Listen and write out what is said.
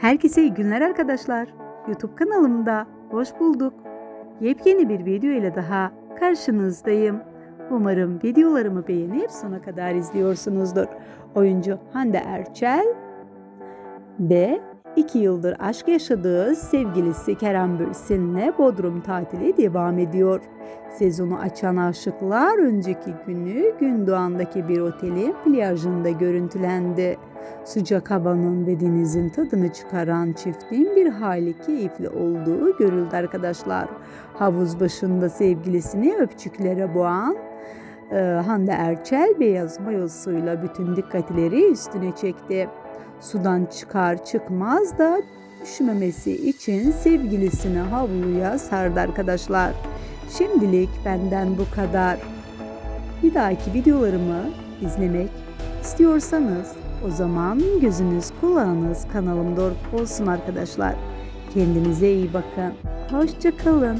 Herkese iyi günler arkadaşlar. YouTube kanalımda hoş bulduk. Yepyeni bir video ile daha karşınızdayım. Umarım videolarımı beğenip sona kadar izliyorsunuzdur. Oyuncu Hande Erçel ve 2 yıldır aşk yaşadığı sevgilisi Kerem Bürsin'le Bodrum tatili devam ediyor. Sezonu açan aşıklar önceki günü Gündoğan'daki bir otelin plajında görüntülendi. Sıcak havanın ve denizin tadını çıkaran çiftin bir hali keyifli olduğu görüldü arkadaşlar. Havuz başında sevgilisini öpçüklere boğan e, Hande Erçel beyaz mayosuyla bütün dikkatleri üstüne çekti. Sudan çıkar çıkmaz da düşmemesi için sevgilisini havluya sardı arkadaşlar. Şimdilik benden bu kadar. Bir dahaki videolarımı izlemek istiyorsanız o zaman gözünüz kulağınız kanalımda olsun arkadaşlar. Kendinize iyi bakın. Hoşçakalın.